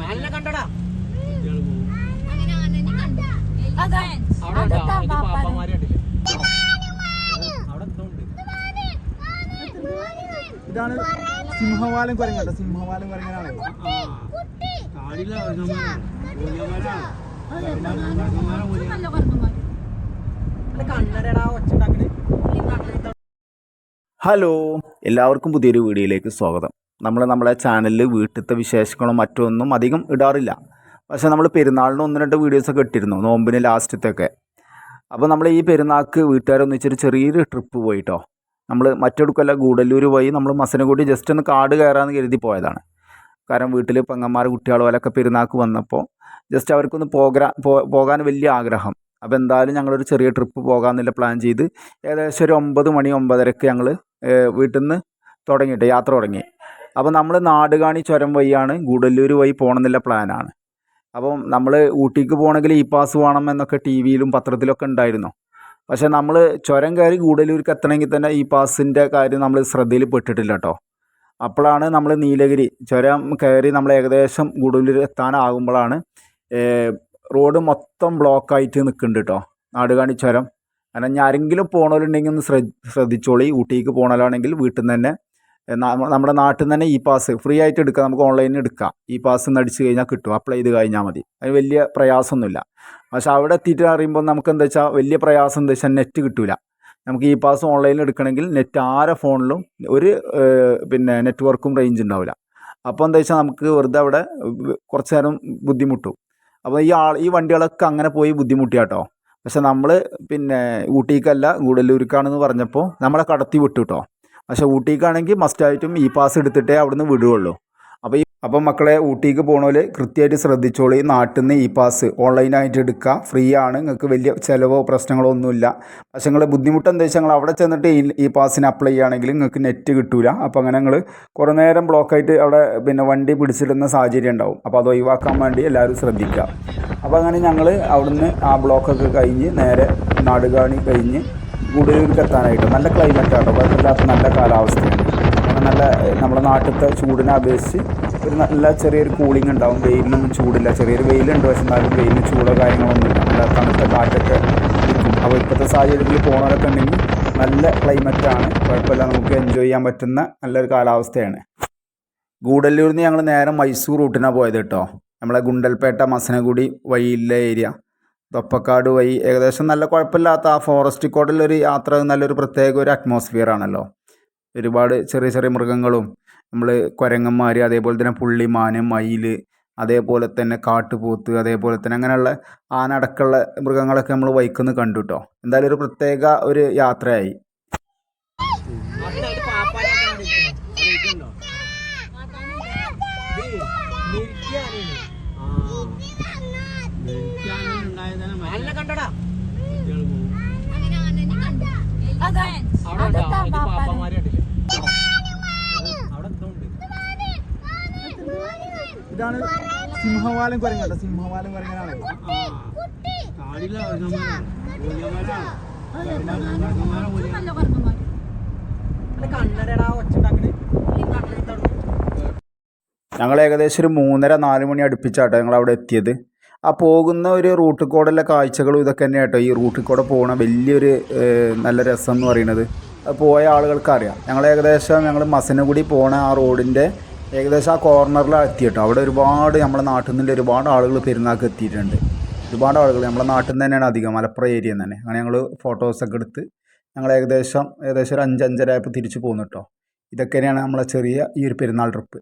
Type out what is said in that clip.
നല്ല കണ്ടടാ. അവിടെ പാപ്പന്മാര് കണ്ടില്ലേ? ഇതാണ് സിംഹവാലം കുരങ്ങ സിംഹവാലം കുരങ്ങനാണ്. ഹലോ. എല്ലാവർക്കും പുതിയൊരു വീഡിയോയിലേക്ക് സ്വാഗതം. നമ്മൾ നമ്മളെ ചാനലിൽ വീട്ടിലത്തെ വിശേഷങ്ങളോ മറ്റൊന്നും അധികം ഇടാറില്ല. പക്ഷേ നമ്മൾ പെരുന്നാളിന് ഒന്ന് രണ്ട് വീഡിയോസൊക്കെ ഇട്ടിരുന്നു നോമ്പിന് ലാസ്റ്റത്തൊക്കെ. അപ്പോൾ നമ്മൾ ഈ പെരുന്നാൾക്ക് വീട്ടുകാരൊന്നിച്ചൊരു ചെറിയൊരു ട്രിപ്പ് പോയിട്ടോ. നമ്മൾ മറ്റെടുക്കല്ല ഗൂഡല്ലൂർ പോയി നമ്മൾ മസനഗുഡി ജസ്റ്റ് ഒന്ന് കാട് കയറാമെന്ന് കരുതി പോയതാണ്. കാരണം വീട്ടിൽ പെങ്ങന്മാർ കുട്ടികൾ പോലൊക്കെ പെരുന്നാൾക്ക് വന്നപ്പോൾ ജസ്റ്റ് അവർക്കൊന്ന് പോകാൻ പോകാൻ വലിയ ആഗ്രഹം. അപ്പോൾ എന്തായാലും ഞങ്ങളൊരു ചെറിയ ട്രിപ്പ് പോകാമെന്നുള്ള പ്ലാൻ ചെയ്ത് ഏകദേശം ഒരു ഒമ്പത് മണി ഒമ്പതരക്ക് ഞങ്ങൾ വീട്ടിൽ നിന്ന് തുടങ്ങിയിട്ട് യാത്ര തുടങ്ങി. അപ്പോൾ നമ്മൾ നാടുകാണി ചുരം വഴിയാണ് ഗൂഡല്ലൂർ വഴി പോകണമെന്നുള്ള പ്ലാനാണ്. അപ്പം നമ്മൾ ഊട്ടിക്ക് പോകണമെങ്കിൽ ഈ പാസ് വേണം എന്നൊക്കെ ടി വിയിലും പത്രത്തിലൊക്കെ ഉണ്ടായിരുന്നു. പക്ഷേ നമ്മൾ ചുരം കയറി ഗൂഡല്ലൂർക്ക് എത്തണമെങ്കിൽ തന്നെ ഈ പാസിന്റെ കാര്യം നമ്മൾ ശ്രദ്ധയിൽ പെട്ടിട്ടില്ല കേട്ടോ അപ്പോഴാണ് നമ്മൾ നീലഗിരി ചുരം കയറി നമ്മൾ ഏകദേശം ഗൂഡല്ലൂർ എത്താനാകുമ്പോഴാണ് റോഡ് മൊത്തം ബ്ലോക്കായിട്ട് നിൽക്കുന്നുണ്ട് കേട്ടോ നാടുകാണി ചുരം. കാരണം ഞാൻ ആരെങ്കിലും പോകണമെന്നുണ്ടെങ്കിൽ ഒന്ന് ശ്രദ്ധ ശ്രദ്ധിച്ചോളി. ഊട്ടിക്ക് പോകണവരാണെങ്കിൽ വീട്ടിൽ നിന്ന് തന്നെ നമ്മുടെ നാട്ടിൽ നിന്ന് തന്നെ ഇ പാസ് ഫ്രീ ആയിട്ട് എടുക്കാം. നമുക്ക് ഓൺലൈനിൽ എടുക്കാം. ഇ പാസ് എന്ന് അടിച്ചു കഴിഞ്ഞാൽ കിട്ടും. അപ്ലൈ ചെയ്ത് കഴിഞ്ഞാൽ മതി. അതിന് വലിയ പ്രയാസമൊന്നുമില്ല. പക്ഷേ അവിടെ എത്തിയിട്ട് അറിയുമ്പോൾ നമുക്ക് എന്താ വെച്ചാൽ വലിയ പ്രയാസം എന്താ വെച്ചാൽ നെറ്റ് കിട്ടില്ല നമുക്ക് ഇ പാസ് ഓൺലൈനിൽ എടുക്കണമെങ്കിൽ നെറ്റ് ആരെ ഫോണിലും ഒരു പിന്നെ നെറ്റ്വർക്കും റേഞ്ച് ഉണ്ടാവില്ല. അപ്പോൾ എന്താ വെച്ചാൽ നമുക്ക് വെറുതെ അവിടെ കുറച്ച് നേരം ബുദ്ധിമുട്ടും. അപ്പോൾ ഈ ആൾ ഈ വണ്ടികളൊക്കെ അങ്ങനെ പോയി ബുദ്ധിമുട്ടിയാട്ടോ. പക്ഷെ നമ്മൾ പിന്നെ ഊട്ടിക്കല്ല ഗൂഡല്ലൂർക്കാണെന്ന് പറഞ്ഞപ്പോൾ നമ്മളെ കടത്തി വിട്ടു കേട്ടോ പക്ഷെ ഊട്ടിക്കാണെങ്കിൽ മസ്റ്റായിട്ടും ഇ പാസ് എടുത്തിട്ടേ അവിടുന്ന് വിടുകയുള്ളൂ അപ്പോൾ ഈ അപ്പം മക്കളെ ഊട്ടിക്ക് പോകണോൽ കൃത്യമായിട്ട് ശ്രദ്ധിച്ചോളി. നാട്ടിൽ നിന്ന് ഇ പാസ് ഓൺലൈനായിട്ട് എടുക്കുക ഫ്രീ ആണ് നിങ്ങൾക്ക് വലിയ ചിലവോ പ്രശ്നങ്ങളോ ഒന്നുമില്ല. പക്ഷേ നിങ്ങൾ ബുദ്ധിമുട്ട് എന്താ വെച്ചാൽ അവിടെ ചെന്നിട്ട് ഈ ഈ പാസിന് അപ്ലൈ ചെയ്യുകയാണെങ്കിൽ നിങ്ങൾക്ക് നെറ്റ് കിട്ടൂല. അപ്പോൾ അങ്ങനെ നിങ്ങൾ കുറേ നേരം ബ്ലോക്കായിട്ട് അവിടെ പിന്നെ വണ്ടി പിടിച്ചിടുന്ന സാഹചര്യം ഉണ്ടാവും. അപ്പോൾ അത് ഒഴിവാക്കാൻ വേണ്ടി എല്ലാവരും ശ്രദ്ധിക്കുക അപ്പോൾ അങ്ങനെ ഞങ്ങൾ അവിടുന്ന് ആ ബ്ലോക്കൊക്കെ കഴിഞ്ഞ് നേരെ നാടുകാണി കഴിഞ്ഞ് ഗുഡലൂർക്ക് എത്താനായിട്ട്. നല്ല ക്ലൈമറ്റ് ആട്ടോ. കുഴപ്പമില്ലാത്ത നല്ല കാലാവസ്ഥയാണ്. നല്ല നമ്മുടെ നാട്ടിലത്തെ ചൂടിനെ അപേക്ഷിച്ച് ഒരു നല്ല ചെറിയൊരു കൂളിംഗ് ഉണ്ടാവും. വെയിലിനൊന്നും ചൂടില്ല. ചെറിയൊരു വെയിലുണ്ട്. പക്ഷെ എന്നാലും വെയിലിന് ചൂടോ കാര്യങ്ങളൊന്നുമില്ല നല്ല തണുത്ത കാറ്റൊക്കെ ഇരിക്കും അപ്പോൾ ഇപ്പോഴത്തെ സാഹചര്യത്തിൽ പോകണവരൊക്കെ ഉണ്ടെങ്കിൽ നല്ല ക്ലൈമറ്റാണ് കുഴപ്പമില്ല. നമുക്ക് എൻജോയ് ചെയ്യാൻ പറ്റുന്ന നല്ലൊരു കാലാവസ്ഥയാണ്. ഗൂഡല്ലൂരിൽ നിന്ന് ഞങ്ങൾ നേരെ മൈസൂർ റൂട്ടിനാണ് പോയത് കേട്ടോ. നമ്മളെ ഗുണ്ടൽപേട്ട മസനഗുഡി വഴിയിലെ ഏരിയ. തൊപ്പക്കാട് വഴി ഏകദേശം നല്ല കുഴപ്പമില്ലാത്ത ആ ഫോറസ്റ്റ് കോഡിലൊരു യാത്ര നല്ലൊരു പ്രത്യേക ഒരു അറ്റ്മോസ്ഫിയർ ആണല്ലോ. ഒരുപാട് ചെറിയ ചെറിയ മൃഗങ്ങളും നമ്മൾ കുരങ്ങന്മാർ അതേപോലെ തന്നെ പുള്ളിമാന് മയിൽ അതേപോലെ തന്നെ കാട്ടുപോത്ത് അതേപോലെ തന്നെ അങ്ങനെയുള്ള ആനടക്കുള്ള മൃഗങ്ങളൊക്കെ നമ്മൾ വൈക്കുന്ന് കണ്ടു കേട്ടോ എന്തായാലും ഒരു പ്രത്യേക ഒരു യാത്രയായി. അതിനായിട്ട് പാപ്പാനെ അവിടെ ഇരിക്കുന്നു. അവിടെ ഇരിക്കുന്നുണ്ടോ? ദേ, മിരിക്കാനാണ്. ആ. മിനിറ്റാണ് ഉണ്ടായതാണ് നല്ല മറ്റേ കണ്ടടാ കുട്ടികൾ പോകും. അവിടെ ഉണ്ടോ? ഇത് പാപ്പന്മാര് കണ്ടില്ലേ? അവിടെ എന്തോ ഉണ്ട് ഇതാണ് സിംഹവാലം കുരങ്ങല്ല സിംഹവാലം കുരങ്ങനാണ്. കണ്ണടടാ ഒച്ച ഉണ്ടാക്കണേ ഞങ്ങൾ ഏകദേശം ഒരു മൂന്നര നാല് മണി അടുപ്പിച്ചാട്ടോ ഞങ്ങൾ അവിടെ എത്തിയത്. ആ പോകുന്ന ഒരു റൂട്ട് കൂടെയുള്ള കാഴ്ചകളും ഇതൊക്കെ തന്നെ കേട്ടോ ഈ റൂട്ടിൽ കൂടെ പോകുന്ന വലിയൊരു നല്ല രസം എന്ന് പറയുന്നത്. അത് പോയ ആളുകൾക്ക് അറിയാം ഞങ്ങൾ ഏകദേശം ഞങ്ങൾ മസനഗുടി പോണ ആ റോഡിന്റെ ഏകദേശം ആ കോർണറിലാണ് എത്തി കേട്ടോ അവിടെ ഒരുപാട് നമ്മുടെ നാട്ടിൽ നിന്ന് ഒരുപാട് ആളുകൾ പെരുന്നാൾക്ക് എത്തിയിട്ടുണ്ട്. ഒരുപാട് ആളുകൾ നമ്മുടെ നാട്ടിൽ നിന്ന് തന്നെയാണ് അധികം. മലപ്പുറം ഏരിയ തന്നെ. അങ്ങനെ ഞങ്ങൾ ഫോട്ടോസൊക്കെ എടുത്ത് ഞങ്ങൾ ഏകദേശം ഏകദേശം ഒരു അഞ്ച് അഞ്ചര ആയപ്പോൾ തിരിച്ചു പോന്നു കേട്ടോ ഇതൊക്കെ തന്നെയാണ് നമ്മളെ ചെറിയ ഈ ഒരു പെരുന്നാൾ ട്രിപ്പ്.